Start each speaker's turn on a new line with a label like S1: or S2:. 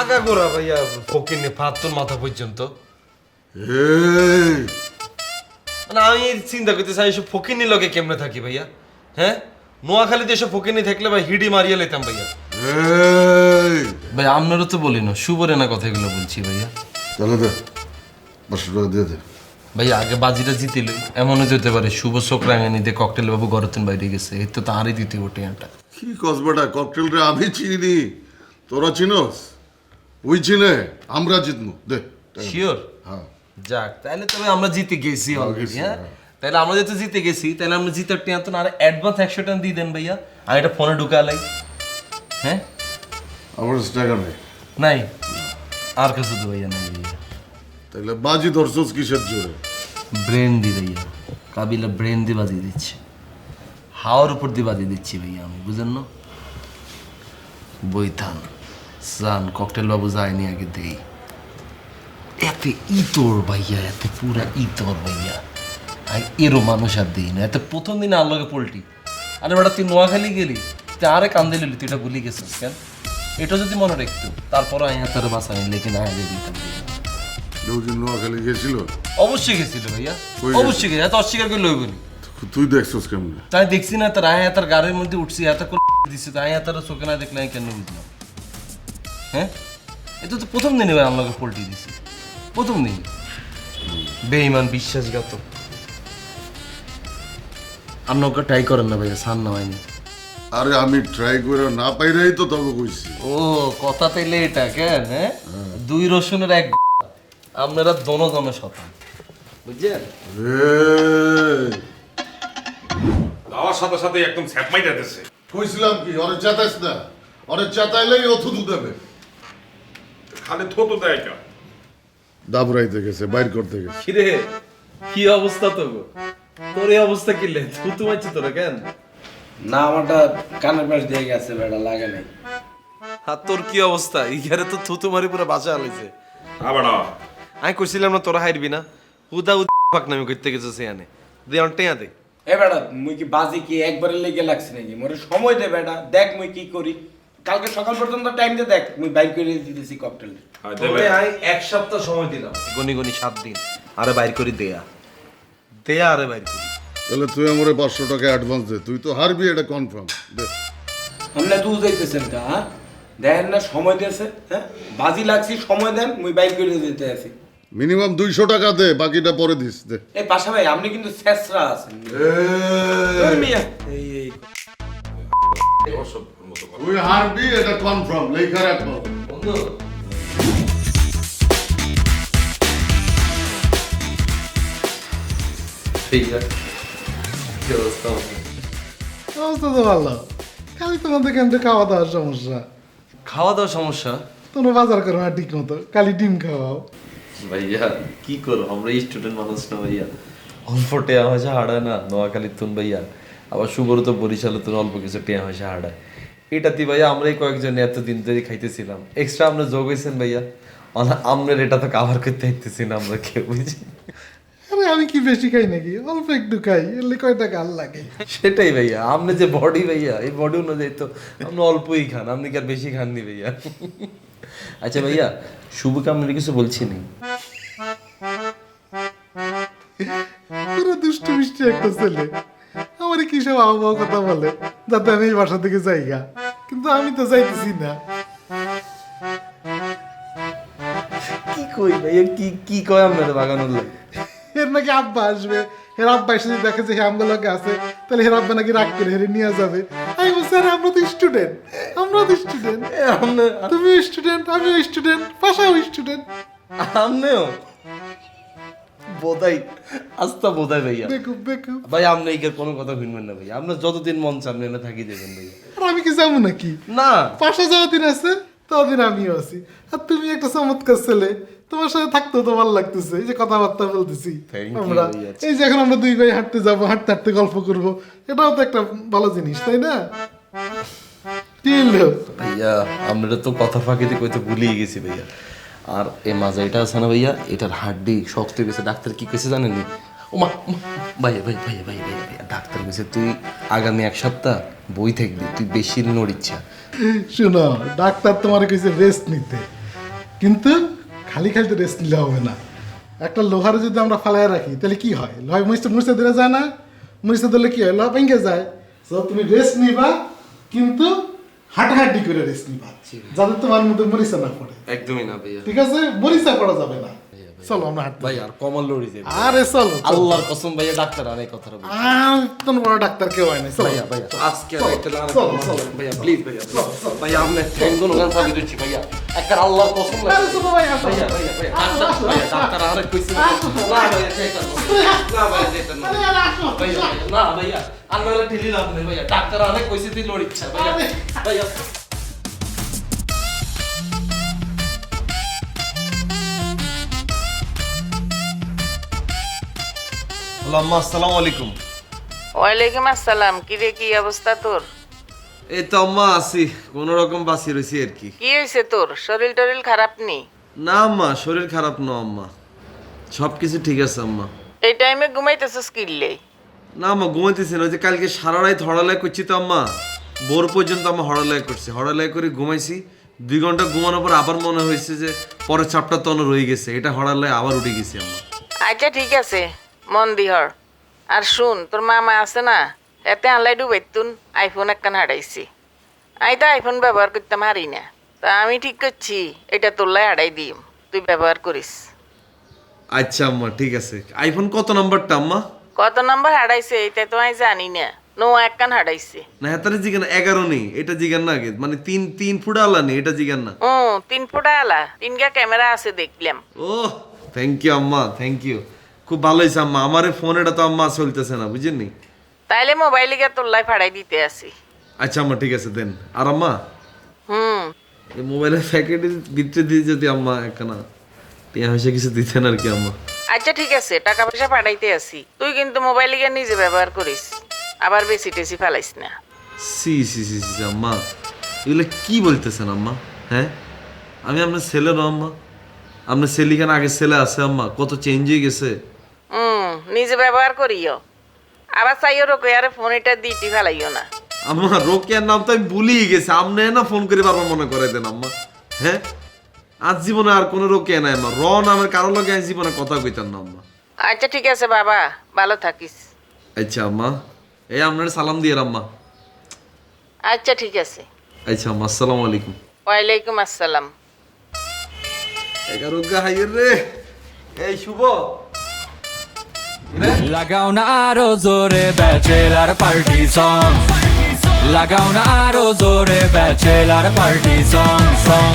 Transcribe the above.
S1: আগা গোড়া ভাইয়া ফকিনে ফাত্তর মাথা পর্যন্ত।
S2: এই।
S1: মানে আমি চিন্তা করতেছি আমি সব ফকিনি লগে কেমনে থাকি ভাইয়া? হ্যাঁ? নোয়াখালীতে এসব ফকিনি থাকলে ভাই হিডি মারিয়ে লেতাম ভাইয়া।
S2: এই।
S1: ভাই আপনারও তো বলি না শুভরে না কথাগুলো বলছি ভাইয়া।
S2: তাহলে দে পাঁচশো টাকা দিয়ে দে।
S1: ভাইয়া আগে বাজিটা জিতিল এমনও যেতে পারে শুভ চোখ রাঙানিতে ককটেল বাবু ঘরতেন বাইরে গেছে এই তো তারই দ্বিতীয় টিয়াটা
S2: কি কসবেটা ককটেল রে আমি চিনি তোরা চিনস? ওই চিনে আমরা জিতবো দে
S1: শিওর
S2: হ্যাঁ।
S1: যাক তাহলে তবে আমরা জিতে গেছি অলরেডি হ্যাঁ?
S2: হ্যাঁ।
S1: তাহলে আমরা যেহেতু জিতে গেছি তাহলে আমরা জিতার টিয়া তো আর অ্যাডভান্স একশো টাকা দিয়ে দেন ভাইয়া। আমি এটা ফোনে ঢুকালাই হ্যাঁ?
S2: আমার টাকা নেই।
S1: নাই? আর কাছে তো ভাইয়া নাই ভাইয়া।
S2: তাহলে বাজি ধরছস কিসের জোরে?
S1: ব্রেন দি ভাইয়া। কাবিলা ব্রেন দিয়ে বাজিয়ে দিচ্ছে। হাওয়ার উপর দিয়ে বাজিয়ে দিচ্ছি ভাইয়া আমি বুঝেন না? বইথান সান ককটেল বাবু যায়নি আগে দেই। এত ইতর ভাইয়া এত পুরা ইতর ভাইয়া। আর এরও মানুষ আর দেই না এত প্রথম দিনে আল্লাহকে পোল্টি। আরে বেটা তুই নোয়াখালী গেলি তুই আরে কান্দে লিলি তুই এটা ভুলে গেছিস কেন? এটা যদি মনে রাখতো তারপর আমি হাতার বাসা নিলে কিনা আগে দিতাম ভাইয়া।
S2: কেউ নোয়াখালী গেছিল?
S1: অবশ্যই গেছিল ভাইয়া অবশ্যই গেছে এত অস্বীকার করে লইবনি
S2: তুই দেখছস কেমনে?
S1: তাই দেখছি না তার আয় তার গাড়ির মধ্যে উঠছি এত করে দিচ্ছে তাই তার চোখে না দেখলে আমি কেন বুঝলাম? হ্যাঁ? এটা তো প্রথম দিনে ভাই আমাকে পোল্টি দিছে। প্রথম দিন। বেঈমান বিশ্বাসঘাত আপনি ওকে ট্রাই করেন না ভাইয়া সান না। হয়নি
S2: আরে আমি ট্রাই করে না পাইরাই তো তবে কইছি।
S1: ও কথা তাইলে এটা কেন হ্যাঁ? দুই রসুনের এক আপনারা দোনো দোনো শতান। বুঝছেন?
S3: যাওয়ার সাথে সাথে একদম স্যাপমাই যাইতেছে
S2: কইছিলাম কি ওরে চেতাইস না। ওরে চেতাইলেই ও থুতু দেবে।
S3: খালি থতো দেয় কেন
S2: দাবরাইতে গেছে বাইর করতে গেছে।
S1: কিরে কি অবস্থা তো গো তোর এই অবস্থা কিলে থুতু মারছি তোরা কেন?
S4: না আমারটা কানের পাশ দিয়ে গেছে বেটা লাগে নাই।
S1: আর তোর কি অবস্থা? ইঘারে তো থুতু মারি পুরো বাঁচা আলাইছে
S3: আবার না
S1: আমি কইছিলাম না তোরা হাইরবি না। উদা উদ পাক নামি করতে গেছে সেখানে। দে অনটেয়া দে।
S4: এ বেটা মুই কি বাজি কি একবারে লেগে লাগছে নাকি? মোরে সময় দে বেটা দেখ মুই কি করি। কালকে সকাল পর্যন্ত টাইম দে দেখ আমি বাইক করে দিতেছি ককটেল
S3: হ্যাঁ, দেবে।
S1: আমি এক সপ্তাহ সময় দিলাম। গনি গনি সাত দিন আরে বাইর করি দেয়া। দেয়া আরে বাইর করি।
S2: তাহলে তুই আমার পাঁচশো টাকা অ্যাডভান্স দে তুই তো হারবি এটা কনফার্ম দে।
S4: আমরা দূর যাইতেছেন কা হ্যাঁ? দেখেন না সময় দিয়েছে হ্যাঁ? বাজি লাগছি সময় দেন মুই বাইক করে দিতে আছি
S2: মিনিমাম দুইশো টাকা দে বাকিটা পরে দিস দে।
S4: এই পাশা ভাই আপনি কিন্তু শেষরা আছেন।
S2: এই,
S4: এই
S3: মতো কথা।
S2: তুই হারবি এটা কনফার্ম লেখা রাখব
S1: বন্ধু। ঠিক আছে। কি অবস্থা
S5: অবস্থা তো ভালো। খালি তোমাদের কেন্দ্রে খাওয়া দাওয়ার সমস্যা।
S1: খাওয়া দাওয়া সমস্যা?
S5: তোমরা বাজার করো না ঠিক মতো খালি ডিম খাওয়াও।
S6: ভাইয়া কি করব? আমরা স্টুডেন্ট মানুষ না ভাইয়া। অল্প টেয়া পয়সা হারায় না নোয়াখালীর তুন ভাইয়া। আবার সুবর তো বরিশালে তো অল্প কিছু টেয়া পয়সা হারায় এটাতে ভাইয়া আমরাই কয়েকজন এতদিন ধরে খাইতেছিলাম। এক্সট্রা আমরা যোগ হয়েছেন ভাইয়া। আমনের এটা তো কাভার করতে হইতেছি না আমরা কেউ বুঝি
S5: আরে আমি কি বেশি খাই নাকি? অল্প একটু খাই এলে কয়টা গাল লাগে?
S6: সেটাই ভাইয়া আপনি যে বডি ভাইয়া এই বডি অনুযায়ী তো আপনি অল্পই খান আপনি কি আর বেশি খাননি ভাইয়া? আচ্ছা ভাইয়া শুভকে আপনার কিছু বলছি নি?
S5: পুরো দুষ্টু মিষ্টি একটা ছেলে। আমার কি সব আবহাওয়া কথা বলে? যাতে আমি এই বাসা থেকে যাইগা। কিন্তু আমি তো যাইতেছি না।
S6: কি কই ভাইয়া কি কি কয় আপনার বাগানোর লাগে?
S5: এর নাকি আব্বা আসবে। হের আব্বা এসে যদি দেখে যে হে আমগুলোকে আছে তাহলে হের আব্বা নাকি রাগ করে হেরে নিয়ে যাবে। আমি বলছি আরে আমরা তো স্টুডেন্ট আমরা তো স্টুডেন্ট তুমি স্টুডেন্ট আমিও স্টুডেন্ট পাশাও স্টুডেন্ট
S6: আমনেও বোধাই আস্তা বোধাই ভাইয়া। ভাই আপনি এই কোনো কথা শুনবেন না আপনার যতদিন মন চান এনে থাকি দেবেন ভাইয়া।
S5: আর আমি কি যাব নাকি?
S6: না।
S5: পাশে আছে ততদিন আমিও আছি। আর তুমি একটা চমৎকার ছেলে। তোমার সাথে থাকতেও তো ভালো লাগতেছে। এই যে কথাবার্তা বলতেছি আমরা। এই যে এখন আমরা দুই ভাই হাঁটতে যাব হাঁটতে হাঁটতে গল্প করব। এটাও তো একটা ভালো জিনিস তাই না?
S6: ভাইয়া আপনারা তো কথা ফাঁকিতে কইতে ভুলিয়ে গেছি ভাইয়া। আর এই মাঝে এটা আছে না ভাইয়া, এটার হাড্ডি শক্ত গেছে। ডাক্তার কি কইছে জানেনি ওমা ভাইয়া ভাই ভাইয়া ভাই ভাইয়া ডাক্তার কইছে, তুই আগামী এক সপ্তাহ বই থাকবি, তুই বেশি নড়িচ্ছা
S5: শোনো, ডাক্তার তোমার কিছু রেস্ট নিতে। কিন্তু খালি খালি রেস্ট নিলে হবে না। একটা লোহারে যদি আমরা ফালায় রাখি, তাহলে কি হয়? লোহায় মুছতে মুছতে দিলে যায় না। মুছতে দিলে কি হয়? লোহা ভেঙে যায়। তুমি রেস্ট নিবা, কিন্তু হাঁটাহাঁটি করে রেস্ট নিবা। যাতে তোমার মধ্যে মরিচা না পড়ে।
S1: একদমই না ভাইয়া।
S5: ঠিক আছে? মরিচা পড়া যাবে না। চলো আমরা হাঁটতে
S1: ভাই আর কমল লড়ি যাবে
S5: আরে চলো।
S7: আল্লাহর কসম ভাইয়া ডাক্তার অনেক কথাটা বলছে।
S5: আর তোর বড় ডাক্তার কেউ হয় না চলো।
S1: আজকে আর একটা লাগানো
S5: চলো, চলো।
S1: ভাইয়া প্লিজ ভাইয়া ভাইয়া আপনি
S7: ওখানে চাবি দিচ্ছি ভাইয়া। একটা আল্লাহর কসম লাগে।
S5: আরে চলো
S7: ভাইয়া ভাইয়া ভাইয়া ডাক্তার ভাইয়া ডাক্তার আরেক কইছে না ভাইয়া না ভাইয়া। না
S5: আরে আর আসো।
S7: ভাইয়া ভাইয়া, না ভাইয়া আল্লাহর ঠেলি লাভ নেই ভাইয়া। ডাক্তার অনেক কইছে তুই লড়িচ্ছা ভাইয়া। ভাইয়া।
S1: আম্মা আসসালামু আলাইকুম।
S8: ওয়ালাইকুম আসসালাম। কি রে কি অবস্থা তোর?
S1: এই তো আম্মা আছি। কোন রকম বাঁচি রয়েছি আর কি।
S8: তোর? শরীর টরিল খারাপ নি?
S1: না আম্মা শরীর খারাপ না আম্মা। সব কিছু ঠিক আছে আম্মা।
S8: এই টাইমে ঘুমাইতেছিস কিনলে
S1: না আম্মা ঘুমাইতেছি না। ওই যে কালকে সারা রাত হড়ালাই করছি তো আম্মা। ভোর পর্যন্ত আমরা হড়ালাই করছি। হড়ালাই করে ঘুমাইছি। দুই ঘণ্টা ঘুমানোর পর আবার মনে হয়েছে যে পরের চাপটা তখন রয়ে গেছে। এটা হড়ালাই আবার উঠে গেছি আম্মা।
S8: আচ্ছা ঠিক আছে। মন দিহর আর শুন তোর মামা আছে না? এতে আনলাই ডুবাইতুন। আইফোন একখান হারাইছি। আমি তো আইফোন ব্যবহার করতাম হারি না। তা আমি ঠিক করছি এটা তোরলাই হারাই দিম। তুই ব্যবহার করিস।
S1: আচ্ছা আম্মা ঠিক আছে। আইফোন কত নাম্বারটা আম্মা?
S8: কত নাম্বার হারাইছে এটা তো আমি জানি না। নো একখান হারাইছে।
S1: না হেতারে জিগান এগারো নেই এটা জিগান না আগে। মানে তিন তিন ফুট আলা নেই এটা জিগান না।
S8: ও তিন ফুটা আলা তিনটা ক্যামেরা আছে দেখলাম।
S1: ও থ্যাংক ইউ আম্মা থ্যাংক ইউ খুব ভালো হয়েছে আম্মা। আমার ফোন এটা তো আম্মা চলতেছে না বুঝেননি?
S8: তাইলে মোবাইলে গিয়ে তোরলাই ফাড়াই দিতে আসি
S1: আচ্ছা আম্মা ঠিক আছে দেন। আর আম্মা?
S8: হুম।
S1: এই মোবাইলের প্যাকেটের ভিতরে দিয়ে যদি আম্মা একখানা টিয়া হয়েছে কিছু দিতেন আর কি আম্মা।
S8: আচ্ছা ঠিক আছে টাকা পয়সা পাঠাইতে আসি তুই কিন্তু মোবাইল গিয়ে নিজে ব্যবহার করিস আবার বেশি টেসি ফেলাইস না।
S1: সি সি সি সি আম্মা এগুলো কি বলতেছেন আম্মা হ্যাঁ? আমি আপনার ছেলে না আম্মা। আপনার ছেলেখানে আগে ছেলে আছে আম্মা কত চেঞ্জ হয়ে গেছে।
S8: হুম নিজে ব্যবহার করিও। আবার চাইও রোকে আরে ফোন এটা দিতে ফেলাইও না।
S1: আম্মা রোকেয়ার নাম তো আমি ভুলিয়ে গেছি আপনি না ফোন করে বারবার মনে করে দেন আম্মা হ্যাঁ? আজ জীবনে আর কোনো রোকেয়া নাই আমার র নামের কারও লোকে আজ জীবনে কথা কইতাম না আম্মা
S8: আচ্ছা ঠিক আছে বাবা। ভালো থাকিস।
S1: আচ্ছা আম্মা এই আপনার সালাম দিয়ে আম্মা
S8: আচ্ছা ঠিক আছে।
S1: আচ্ছা আম্মা আসসালামু আলাইকুম।
S8: ওয়ালাইকুম আসসালাম।
S1: এগারো গা হাইয়ের রে। এই শুভ।
S9: লাগাও না আরও জোরে ব্যাচেলার পার্টি সং। লাগাও না আরও জোরে ব্যাচেলার পার্টি সং সং।